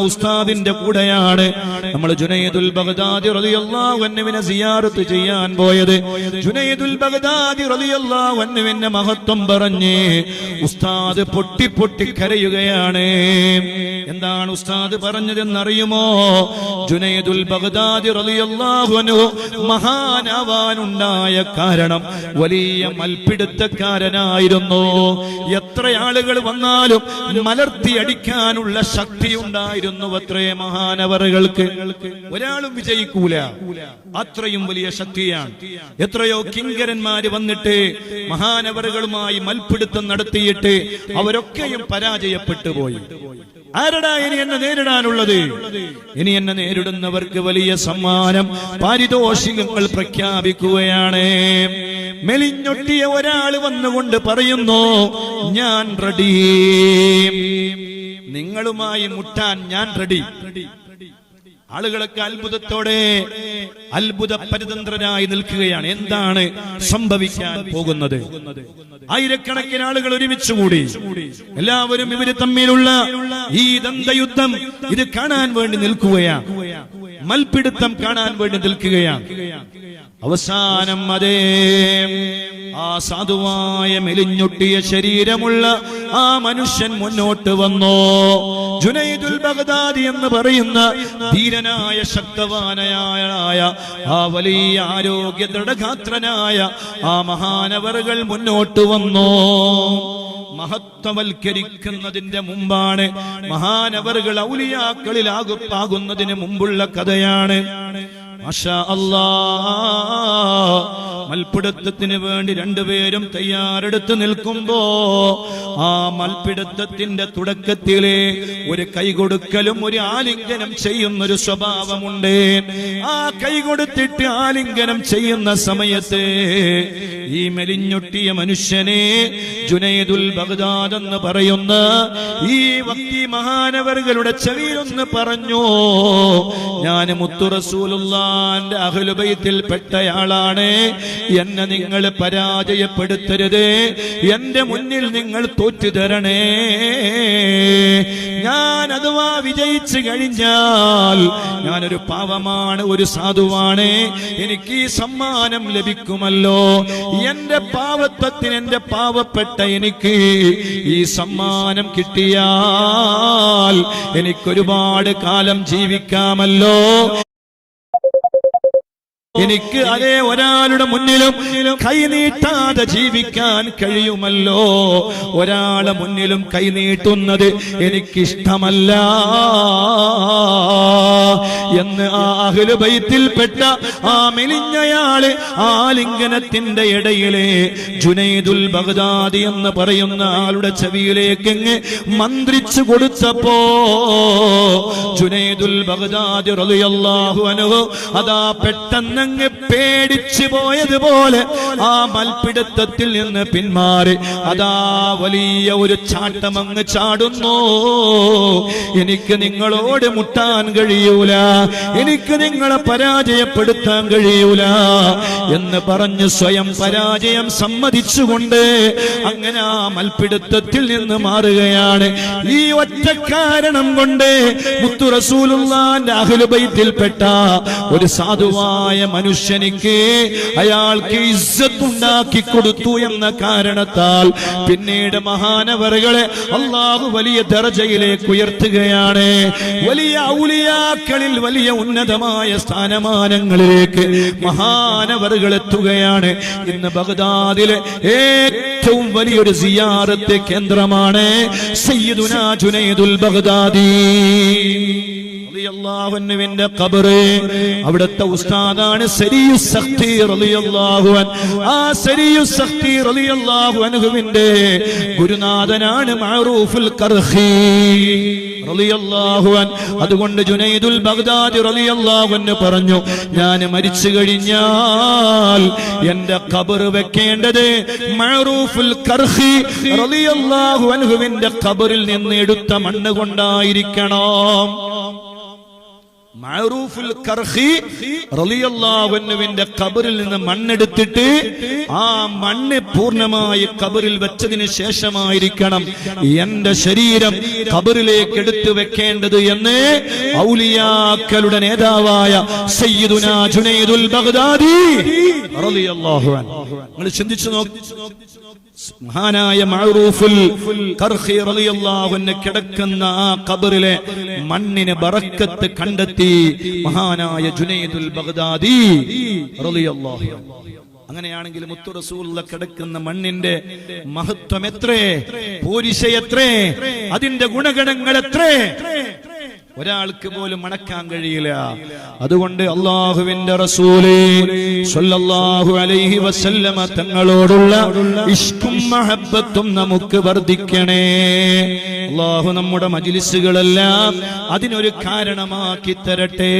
ഉസ്താദിന്റെ കൂടെയാണ് നമ്മൾ ജുനൈദുൽ ബഗ്ദാദി റളിയല്ലാഹു അൻഹുവിനെ സിയാറത്ത് ചെയ്യാൻ പോയത്. ജുനൈദുൽ ബഗ്ദാദി റളിയല്ലാഹു അൻഹുവിന്റെ മഹത്വം പറഞ്ഞ് ഉസ്താദ് പൊട്ടി പൊട്ടി കരയുകയാണ്. എന്താണ് ഉസ്താദ് പറഞ്ഞതെന്നറിയുമോ? ജുനൈദുൽ ബഗ്ദാദി റളിയല്ലാഹു അൻഹു മഹാനാവാനുണ്ടായ കാരണം വലിയ മൽപിടുത്തക്കാരനായിരുന്നു. എത്ര ആളുകൾ വന്നാലും മലർത്തി അടിക്കാനുള്ള ശക്തി ഉണ്ടായിരുന്നു അത്രേ മഹാനവറുകൾക്ക്. ഒരാളും വിജയിക്കൂല. അത്രയും വലിയ ശക്തിയാണ്. എത്രയോ കിങ്കരന്മാര് വന്നിട്ട് മഹാനവറുകളുമായി മൽപ്പിടുത്തം നടത്തിയിട്ട് അവരൊക്കെയും പരാജയപ്പെട്ടു പോയി. ആരടാ ഇനി എന്നെ നേരിടാനുള്ളത്? ഇനി എന്നെ നേരിടുന്നവർക്ക് വലിയ സമ്മാനം പാരിതോഷികങ്ങൾ പ്രഖ്യാപിക്കുകയാണ്. മെലിഞ്ഞൊട്ടിയ ഒരാൾ വന്നുകൊണ്ട് പറയുന്നു ഞാൻ റെഡി. നിങ്ങളുമായി മുട്ടാൻ ഞാൻ റെഡി. ആളുകളൊക്കെ അത്ഭുതത്തോടെ അത്ഭുത പരിതന്ത്രനായി നിൽക്കുകയാണ്. എന്താണ് സംഭവിക്കാൻ പോകുന്നത്? ആയിരക്കണക്കിന് ആളുകൾ ഒരുമിച്ച് കൂടി. എല്ലാവരും ഇവർ തമ്മിലുള്ള ഈ ദന്തയുദ്ധം ഇത് കാണാൻ വേണ്ടി നിൽക്കുകയാണ് മൽപിടുത്തം കാണാൻ വേണ്ടി നിൽക്കുകയാണ് അവസാനം അതേ ആ സാധുവായ മെലിഞ്ഞൊട്ടിയ ശരീരമുള്ള ആ മനുഷ്യൻ മുന്നോട്ട് വന്നോ. ജുനൈദുൽ ബഗ്ദാദി എന്ന് പറയുന്ന ധീരനായ ശക്തവാനായ ആ വലിയ ആരോഗ്യ ദൃഢഗാത്രനായ ആ മഹാനവറുകൾ മുന്നോട്ട് വന്നോ. മഹത്വവൽക്കരിക്കുന്നതിന്റെ മുമ്പാണ് മഹാനവറുകൾ ഔലിയാക്കളിൽ ആകുപ്പാകുന്നതിന് മുമ്പുള്ള കഥയാണ്. മാഷാ അല്ലാ മൽപ്പിടുത്തത്തിന് വേണ്ടി രണ്ടുപേരും തയ്യാറെടുത്ത് നിൽക്കുമ്പോ ആ മൽപ്പിടുത്തത്തിന്റെ തുടക്കത്തിലെ ഒരു കൈകൊടുക്കലും ഒരു ആലിംഗനം ചെയ്യുന്ന ഒരു സ്വഭാവമുണ്ട്. ആ കൈ കൊടുത്തിട്ട് ആലിംഗനം ചെയ്യുന്ന സമയത്ത് ഈ മെലിഞ്ഞൊട്ടിയ മനുഷ്യനെ ജുനൈദുൽ ബഗ്ദാദ് എന്ന് പറയുന്ന ഈ വ്യക്തി മഹാനവറുകളുടെ ചെവിയിലൊന്ന് പറഞ്ഞു ഞാൻ മുത്തു റസൂലുള്ളാന്റെ അഹ്ലുബൈത്തിൽ പെട്ടയാളാണ് എന്നെ നിങ്ങൾ പരാജയപ്പെടുത്തരുത്. എന്റെ മുന്നിൽ നിങ്ങൾ തോറ്റു തരണേ ഞാൻ അഥവാ വിജയിച്ചു കഴിഞ്ഞാൽ ഞാനൊരു പാവമാണ് ഒരു സാധുവാണ്. എനിക്ക് ഈ സമ്മാനം ലഭിക്കുമല്ലോ. എന്റെ പാവത്വത്തിന് എന്റെ പാവപ്പെട്ട എനിക്ക് ഈ സമ്മാനം കിട്ടിയാൽ എനിക്കൊരുപാട് കാലം ജീവിക്കാമല്ലോ. എനിക്ക് അതേ ഒരാളുടെ മുന്നിലും കൈനീട്ടാതെ ജീവിക്കാൻ കഴിയുമല്ലോ. ഒരാളെ മുന്നിലും കൈനീട്ടുന്നത് എനിക്കിഷ്ടമല്ല. എന്ന് ആ അഹ്ലുബൈത്തിൽപ്പെട്ട ആ മെലിഞ്ഞയാൾ ആലിംഗനത്തിന്റെ ഇടയിലെ ജുനൈദുൽ ബഗ്ദാദി എന്ന് പറയുന്ന ആളുടെ ചെവിയിലേക്ക് അങ്ങ് മന്ത്രിച്ചു കൊടുത്തപ്പോ ജുനൈദുൽ ബഗ്ദാദി റളിയല്ലാഹു അൻഹു അതാ പെട്ടെന്നങ്ങ് പേടിച്ചു പോയതുപോലെ ആ മൽപ്പിടുത്തത്തിൽ നിന്ന് പിന്മാറി. അതാ വലിയ ഒരു ചാട്ടമങ്ങ് ചാടുന്നു. എനിക്ക് നിങ്ങളോട് മുട്ടാൻ കഴിയൂല. എനിക്ക് നിങ്ങളെ പരാജയപ്പെടുത്താൻ കഴിയൂല എന്ന് പറഞ്ഞ് സ്വയം പരാജയം സമ്മതിച്ചുകൊണ്ട് അങ്ങനെ ആ മൽപ്പിടുത്തത്തിൽ നിന്ന് മാറുകയാണ്. ഈ ഒറ്റ കാരണം കൊണ്ട് മുത്തു റസൂലുള്ളാന്റെ അഹ്ലുബൈത്തിൽപ്പെട്ട ഒരു സാധുവായ മനുഷ്യനിക്ക് അയാൾക്ക് ഇസ്സത്തുണ്ടാക്കി കൊടുത്തു എന്ന കാരണത്താൽ പിന്നീട് മഹാനവറുകളെ അള്ളാഹു വലിയ ദർജയിലേക്ക് ഉയർത്തുകയാണ്. വലിയ ഔലിയാക്കളിൽ വലിയ ഉന്നതമായ സ്ഥാനമാനങ്ങളിലേക്ക് മഹാനവറുകൾ എത്തുകയാണ്. ഇന്ന് ബഗ്ദാദിലെ ഏറ്റവും വലിയൊരു സിയാറത്തെ കേന്ദ്രമാണ് സയ്യിദുന ജുനൈദുൽ ബഗ്ദാദി. ഉസ്താദാണ് സരിയു റളിയല്ലാഹു അൻ. ആ സരിയു റളിയല്ലാഹു ഗുരുനാഥനാണ് റളിയല്ലാഹു അൻ. അതുകൊണ്ട് ജുനൈദുൽ ബഗ്ദാദി റളിയല്ലാഹു അൻ പറഞ്ഞു ഞാൻ മരിച്ചു കഴിഞ്ഞാൽ എന്റെ ഖബർ വെക്കേണ്ടത് മഅറൂഫുൽ റളിയല്ലാഹു ഖബറിൽ നിന്ന് എടുത്ത മണ്ണ് കൊണ്ടായിരിക്കണം. റളിയല്ലാഹുവിന്റെ കബറിൽ നിന്ന് മണ്ണെടുത്തിട്ട് ആ മണ്ണ് പൂർണമായി കബറിൽ വെച്ചതിന് ശേഷമായിരിക്കണം എന്റെ ശരീരം കബറിലേക്ക് എടുത്തു വെക്കേണ്ടത് എന്ന് ഔലിയാക്കളുടെ നേതാവായ സയ്യിദുനാ ജുനൈദുൽ ബഗ്ദാദി റളിയല്ലാഹു അൻഹു. നിങ്ങൾ ചിന്തിച്ചു നോക്കി. മഹാനായ മഴറൂഫുൽ കിടക്കുന്ന ആ ഖബറിലെ മണ്ണിന് ബറക്കത്ത് കണ്ടെത്തി മഹാനായ ജുനൈദുൽ ബഗ്ദാദി റളിയല്ലാഹു അങ്ങനെയാണെങ്കിൽ മുത്തു റസൂലുള്ള കിടക്കുന്ന മണ്ണിന്റെ മഹത്വം എത്രേ? പൂരിശ എത്രേ അതിന്റെ ഗുണഗണങ്ങൾ എത്രേ? ഒരാൾക്ക് പോലും മണക്കാൻ കഴിയില്ല. അതുകൊണ്ട് അള്ളാഹുവിന്റെ റസൂലേ സല്ലല്ലാഹു അലൈഹി വസല്ലമ തങ്ങളോടുള്ള ഇഷ്കും മഹബത്തും നമുക്ക് വർദ്ധിക്കണേ. അള്ളാഹു നമ്മുടെ മജിലിസുകളെല്ലാം അതിനൊരു കാരണമാക്കി തരട്ടെ.